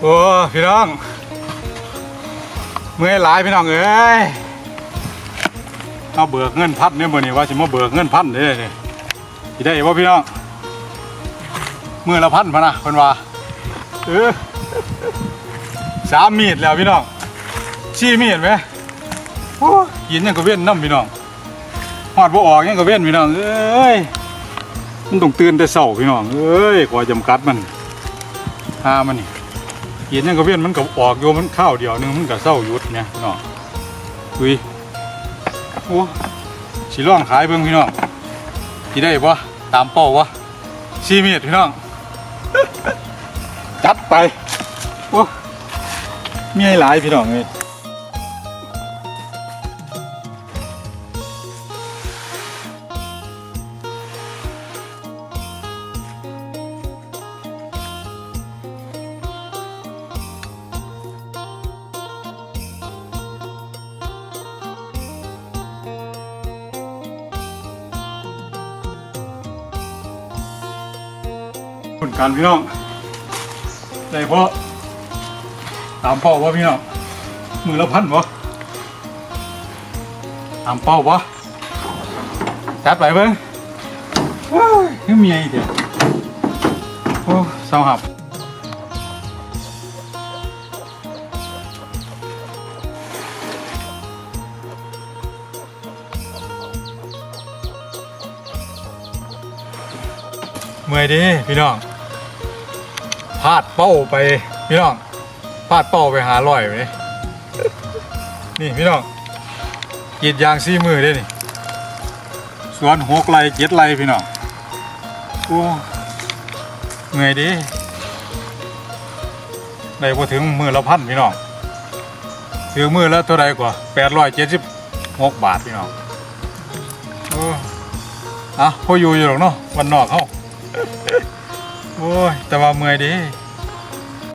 โอ้พี่น้องเมื่อยหลายพี่น้องเอ้ยเอาเบิกเงินพันเนี่ยมื่อนี้ว่าสิมาเบิกเงินพันเนี่ยนี่สิได้บ่พี่น้องเมื่อละพันพะนะเพิ่นว่าเออสามมีดแล้วพี่น้องสี่มีดไหมโอ้ยินยังก็เว้นน้ำพี่น้องหอดบ่ออกยังก็เว้นพี่น้องเอ้ยมันต้องตื่นแต่เช้าพี่น้องเอ้ยกว่าจำกัดมันหามันนี่ กินยังกระเวียนมันกับออกโยมันข้าวเดียวหนึงมันกับเศร้ายุดเนี่ยพี่น้องอุ้ยโอ้สิลองขายเบิ่งพี่น้องที่ได้ปะตามเป้าวะซีเมียดพี่น้องจัดไปโอ้มีให้หลายพี่น้องเลย ผลการพี่น้องได้เพราะตามเป้าวะพี่น้องมือละพันวะตามเป้าวะจัดไปเบิ่งเฮ้ยยังมีอีกเดียวโอ้เศร้าหับ เมื่อยดิพี่น้องพลาดเป้าไปพี่น้องพลาดเป้าไปหาลอยไปนี่พี่น้องกรีดยางซี่มือได้นี่สวนหกไรเจ็ดไรพี่น้องโอ้เมื่อยดิได้พอถึงมือละพันพี่น้องถือมือและเท่าไรกว่าแปดร้อยเจ็ดสิบหกบาทพี่น้องอ้อะพออยู่อยู่หรอกเนาะวันนอกเขา โอ้ย แต่ว่าเมื่อยดิ